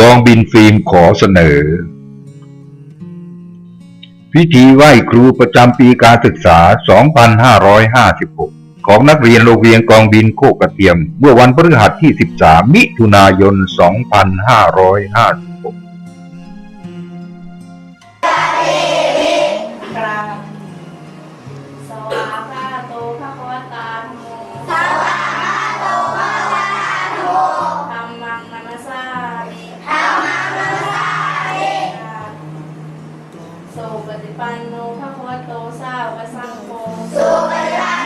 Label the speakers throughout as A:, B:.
A: กองบินฟิล์มขอเสนอ พิธีไหว้ครูประจำปีการศึกษา 2556 ของนักเรียนโรงเรียนกองบินโคกกระเทียม เมื่อวันพฤหัสที่ 13 มิถุนายน
B: 2550 โสปฏิปันโนภะคะวะโตสาวะสังโฆสปฏิปัน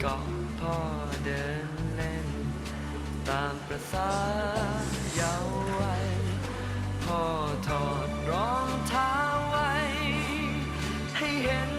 B: เกาะพ่อเดินเล่น ตามประ
C: สาเยาวัยพ่อถอดรองเท้าไว้ ให้เห็น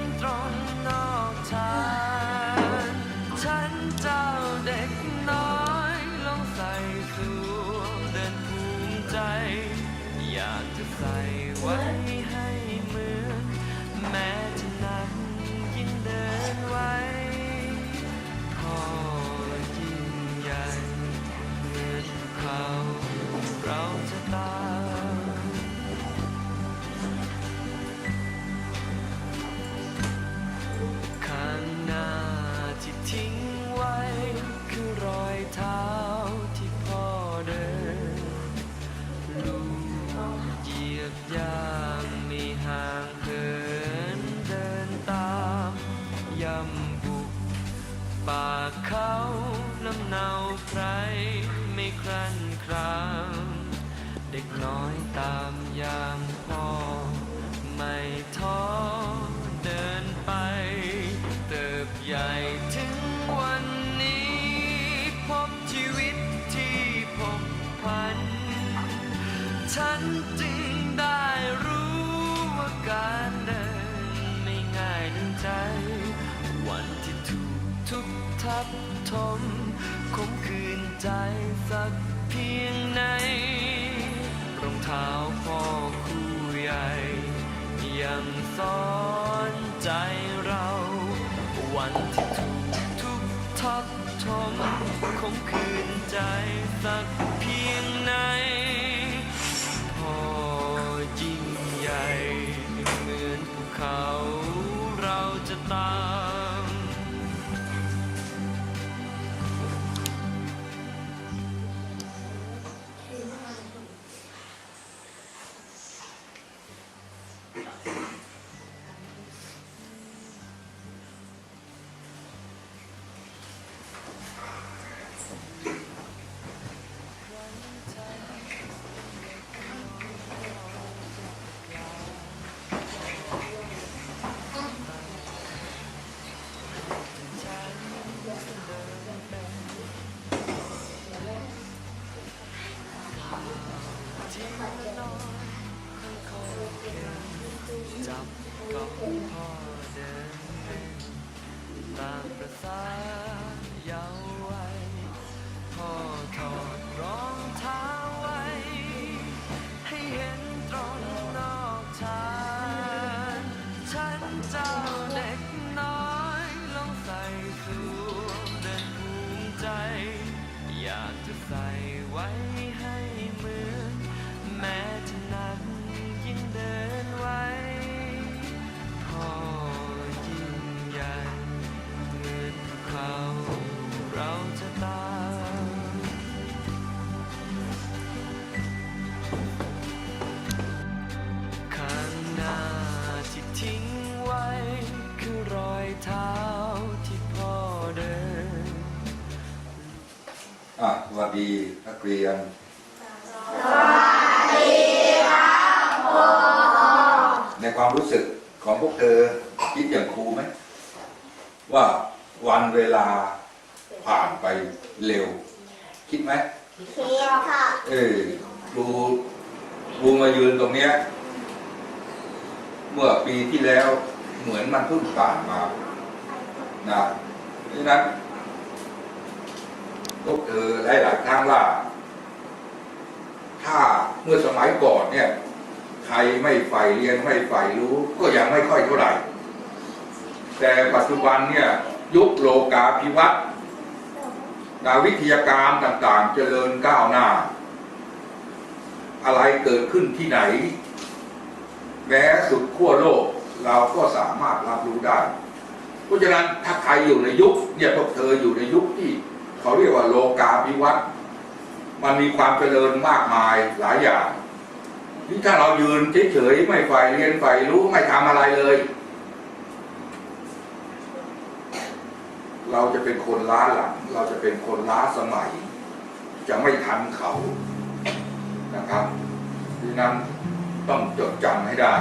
C: มคมคืนใจสักเพียงไหนรองเท้าพ่อคู่ใหญ่ยังซ้อนใจเรา วันที่ถูกทุกทักทมคมคืนใจสักเพียงไหนพ่อยิ่งใหญ่เหมือนภูเขาเราจะตาย ฉั อะสวั
A: สดีนักเรียนในความรู้สึกของพวกเธอคิดอย่างครูไหม ว่าวันเวลาผ่านไปเร็ว คิดไหม
B: คิดค่ะ
A: เออครูครูมายืนตรงเนี้ยเมื่อปีที่แล้วเหมือนมันเพิ่งผ่านมานะเพราะฉะนั้นพว กเธอหลายหลายครั้งว่า ถ้าเมื่อสมัยก่อนเนี่ย ใครไม่ใฝ่เรียนไม่ใฝ่รู้ ก็ยังไม่ค่อยเท่าไหร่ แต่ปัจจุบันเนี่ย ยุคโลกาภิวัตน์นวิทยาการต่าง ๆ เจริญก้าวหน้า อะไรเกิดขึ้นที่ไหน แม้สุดขั้วโลกเราก็สามารถรับรู้ได้ เพราะฉะนั้นถ้าใครอยู่ในยุคเนี่ยพวกเธออยู่ในยุคที่ เขาเรียกว่าโลกาภิวัตน์มันมีความเจริญมากมายหลายอย่างที่ถ้าเรายืนเฉยๆไม่ใฝ่เรียนใฝ่รู้ไม่ทำอะไรเลย เราจะเป็นคนล้าหลัง เราจะเป็นคนล้าสมัย จะไม่ทันเขานะครับดังนั้นต้องจดจำให้ได้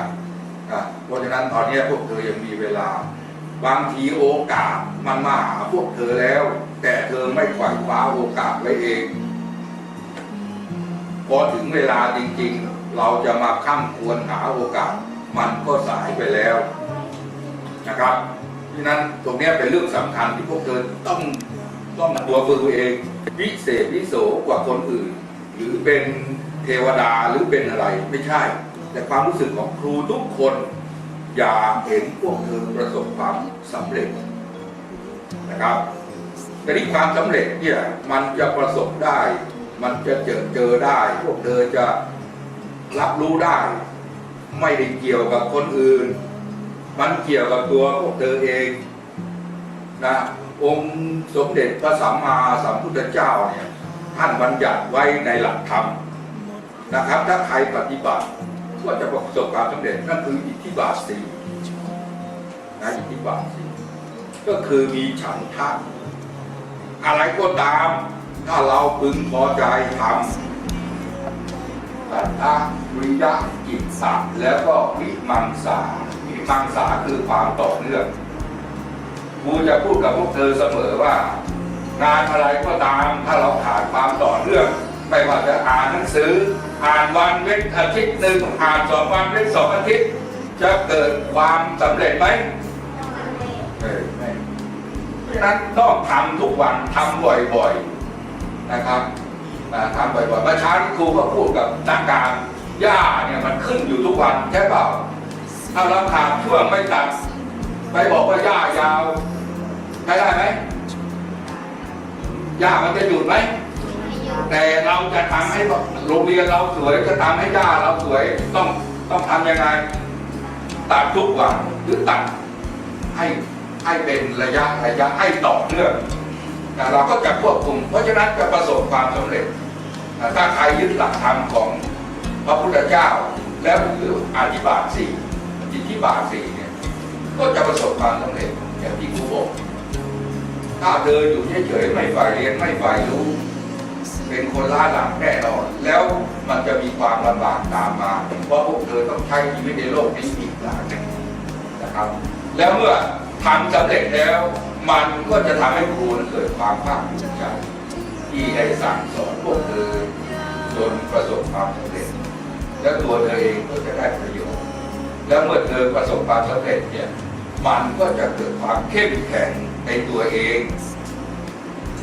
A: นะเพราะฉะนั้นตอนนี้พวกเธอยังมีเวลา บางทีโอกาสมันมาหาพวกเธอแล้ว แต่เธอไม่ขว่คว้าโอกาสไว้เอง พอถึงเวลาจริงๆ เราจะมาข้ามควรหาโอกาส มันก็สายไปแล้วนะครับดังนั้นตรงนี้เป็นเรื่องสำคัญที่พวกเธอต้องต้องตัวฝึกตัวเองวิเศษวิโสกว่าคนอื่น หรือเป็นเทวดาหรือเป็นอะไรไม่ใช่ แต่ความรู้สึกของครูทุกคน อยากเห็นพวกเธอประสบความสำเร็จนะครับ แต่ที่ความสำเร็จเนี่ยมันจะประสบได้ มันจะเจอเจอได้ พวกเธอจะรับรู้ได้ ไม่ได้เกี่ยวกับคนอื่น มันเกี่ยวกับตัวพวกเธอเองนะองค์สมเด็จพระสัมมาสัมพุทธเจ้าเนี่ยท่านบัญญัติไว้ในหลักธรรมนะครับ ถ้าใครปฏิบัติก็จะประสบความสำเร็จนั่นคืออิทธิบาทสี่นะอิทธิบาทสี่ก็คือมีฉันทะ อะไรก็ตาม ถ้าเราพึงพอใจทำสัตตาวิยะกิจสัตแล้วก็วิมังสาวิมังสาคือความต่อเนื่องครูจะพูดกับพวกเธอเสมอว่า งานอะไรก็ตาม ถ้าเราขาดความต่อเนื่องไม่ว่าจะอ่านหนังสือ อ่านวันเว้นอาทิตย์หนึ่งอ่านสองวันเว้นสองอาทิตย์ จะเกิดความสำเร็จไหม ฉะนั้นต้องทำทุกวันทำบ่อยๆนะครับทำบ่อยๆเมื่อเช้าที่ครูก็พูดกับนักการหญ้าเนี่ยมันขึ้นอยู่ทุกวันใช่เปล่าถ้าเราขาดช่วงไม่ตัด ไปบอกว่าหญ้ายาวใช้ได้ไหมหญ้ามันจะหยุดไหมแต่เราจะทำให้โรงเรียนเราสวยจะทำให้หญ้าเราสวยต้องต้องทำยังไง ตัดทุกวันหรือตัดให้ ให้เป็นระยะระยะให้ต่อเนื่องแต่เราก็จะควบคุม เพราะฉะนั้นจะประสบความสำเร็จ ถ้าใครยึดหลักธรรมของพระพุทธเจ้า แล้วหรืออธิบาทสี่อิทธิบาทสี่เนี่ยก็จะประสบความสำเร็จอย่างที่ครูบอกถ้าเดินอยู่เฉยๆไม่ฝ่ายเรียนไม่ฝ่ายรู้ เป็นคนล้าหลังแน่นอน แล้วมันจะมีความลำบากตามมาเพราะพวกเธอต้องใช้ชีวิตในโลกนี้อีกหลายนะครับ แล้วเมื่อ ทำสำเร็จแล้ว มันก็จะทำให้ครูเกิดความภาคภูมิใจที่ได้สั่งสอนพวกเธอจนประสบความสำเร็จ แล้วตัวเธอเองก็จะได้ประโยชน์ แล้วเมื่อเธอประสบความสำเร็จเนี่ยมันก็จะเกิดความเข้มแข็งในตัวเอง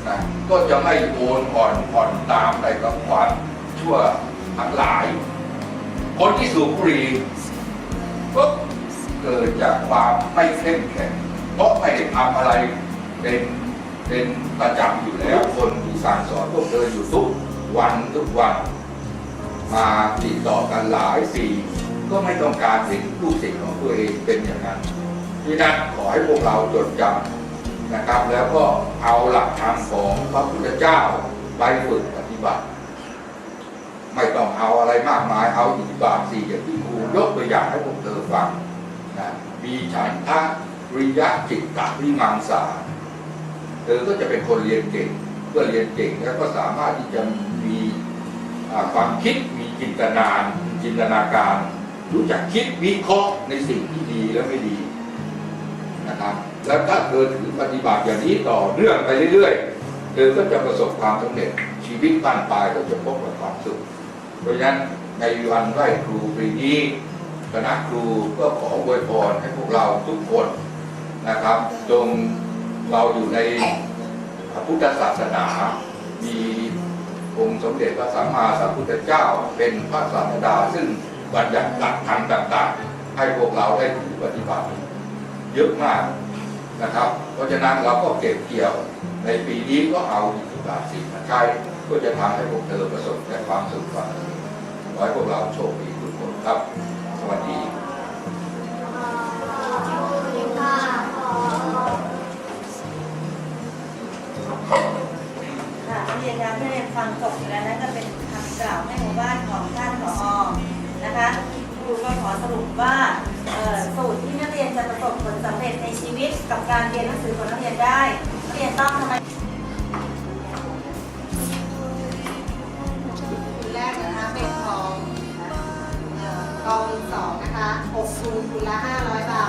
A: นะก็จะไม่โอนอ่อนผ่อนตามไปกับความชั่วทั้งหลาย คนที่สูบบุหรี่ก็เกิดจากความไม่เข้มแข็ง เพราะไม่ได้ทำอะไรเป็นเป็นประจำอยู่แล้วคนที่สั่งสอนพวกเธออยู่ทุกวันทุกวัน มาติดต่อกันหลายปีก็ไม่ต้องการเห็นลูกศิษย์ของตัวเองเป็นอย่างนั้นที่นั้นขอให้พวกเราจดจำนะครับ แล้วก็เอาหลักธรรมของพระพุทธเจ้าไปฝึกปฏิบัติ ไม่ต้องเอาอะไรมากมายเอาอิทธิบาทสี่อย่างที่ครูยกตัวอย่างให้พวกเธอฟังนะมีฉันทะ ริยะจิตตวิมังสาเธอก็จะเป็นคนเรียนเก่งเพื่อเรียนเก่งแล้วก็สามารถที่จะมีความคิดมีจินตนานจินตนาการ รู้จักคิดวิเคราะห์ในสิ่งที่ดีและไม่ดีนะครับแล้วถ้าเธอถือปฏิบัติอย่างนี้ต่อเนื่องไปเรื่อยๆ เธอก็จะประสบความสำเร็จชีวิตบ้านปลายก็จะพบกับความสุข เพราะฉะนั้นในวันไหว้ครูปีนี้คณะครูก็ขออวยพรให้พวกเราทุกคน นะครับ จงเราอยู่ในพระพุทธศาสนา มีองค์สมเด็จพระสัมมาสัมพุทธเจ้าเป็นพระศาสดาซึ่งบัญญัติหลักธรรมต่างๆ ให้พวกเราได้ถือปฏิบัติ เยอะมากนะครับ เพราะฉะนั้นเราก็เก็บเกี่ยวในปีนี้ก็เอาอิทธิบาทสี่มาใช้ก็จะทำให้พวกเธอประสบแต่ความสุขความเจริญขอให้พวกเราโชคดีทุกคนครับ สวัสดี
D: เรียนคะนักเรียนฟังจบแล้วนั่นก็เป็นคำกล่าวให้หมู่บ้านของท่านผอนะคะครูก็ขอสรุปว่าสูตรที่นักเรียนจะประสบผลสำเร็จในชีวิตกับการเรียนหนังสือของนักเรียนได้นักเรียนต้องทำไม
E: คุณแรกนะคะเป็นของเอ่อกองสองนะคะ6คูณคูณละ500บาท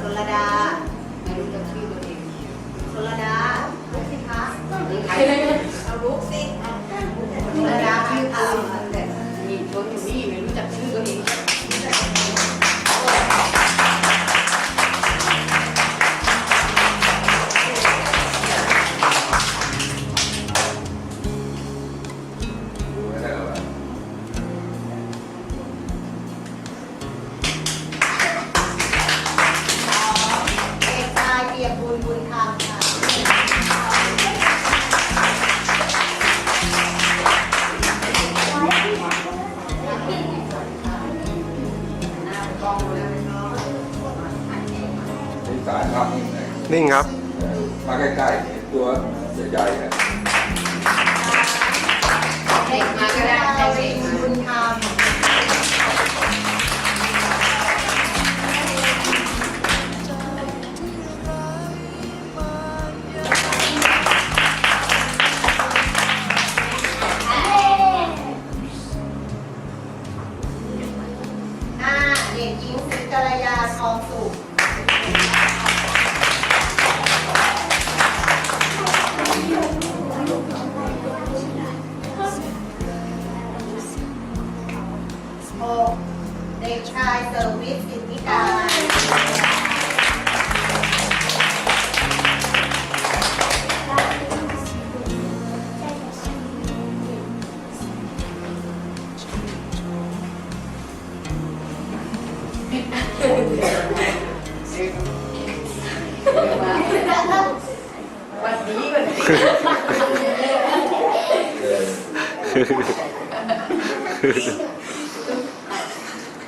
E: ชลดาไม่รู้จักชื่อตัวเองชลดาลุกสิคะเอาลุกสิชลดาชื่อคุณแต่มีตัวอยู่นี่ไม่รู้จักชื่อตัวเอง
A: ใกล้ๆเห็นตัวใหญ่ๆเนี่ย
E: เด็กมาก็ได้เด็กบุญ ด็กชายเซอร์
D: วิสสิทธิ
A: การ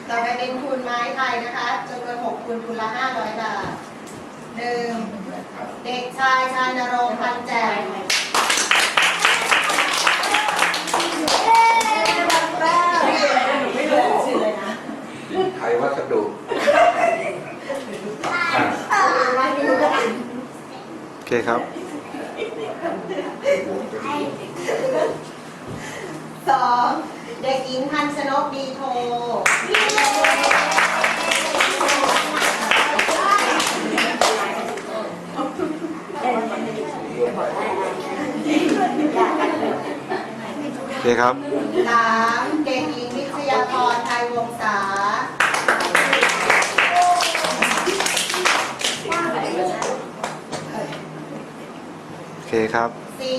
E: ต่อไปเป็นทุนไม้ไทยนะคะจำนวน6ทุนทุนละ 500 บาทหนึ่งเด็กชายชานรงค์พันแจ่ม
D: ไม่รู้ชื่อเลยนะ
A: ไทยวัสดุอะ
F: โอเคครับ
E: สอง เด็กหญิงพันชนกดีโท
F: โอเคครับ
E: สามเด็กหญิงวิทยาพรไทยวงศา
F: โอเคครับ
E: สี่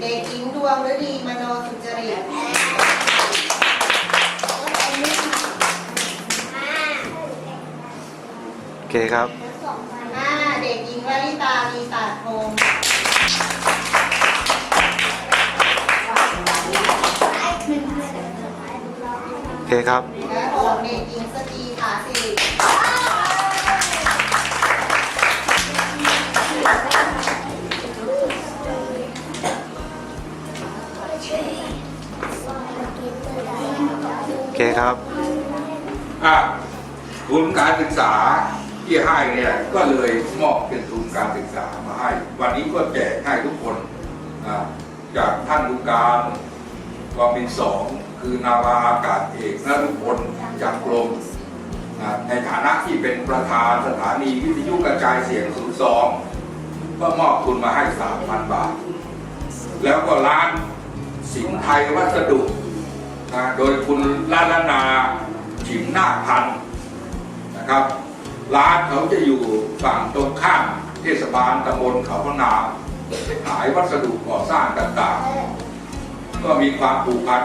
E: เด็กหญิงดวงฤดีมโนสุจริต
F: เคครับ
E: ห้าเด็กหญิงวริตามีศาสตร์พงศ์
F: โอเคครับ
E: และหกเด็กหญิงสตรีผาสิริ
F: โอเคครับ
A: อะทุนการศึกษา ที่ให้เนี่ยก็เลยมอบเป็นทุนการศึกษามาให้ วันนี้ก็แจกให้ทุกคนจากท่านลูกการกองบินสองคือนาวาอากาศเอกนรุพลจากกรมในฐานะที่เป็นประธานสถานีวิทยุกระจายเสียง 02 ก็มอบทุนมาให้ 3,000 บาท แล้วก็ร้านสินไทยวัสดุโดยคุณลาลนาฉิมนาพันนะครับ ร้านเขาจะอยู่ฝั่งตรงข้ามเทศบาลตำบลเขาพนาขายวัสดุก่อสร้างต่างๆ ก็มีความผูกพัน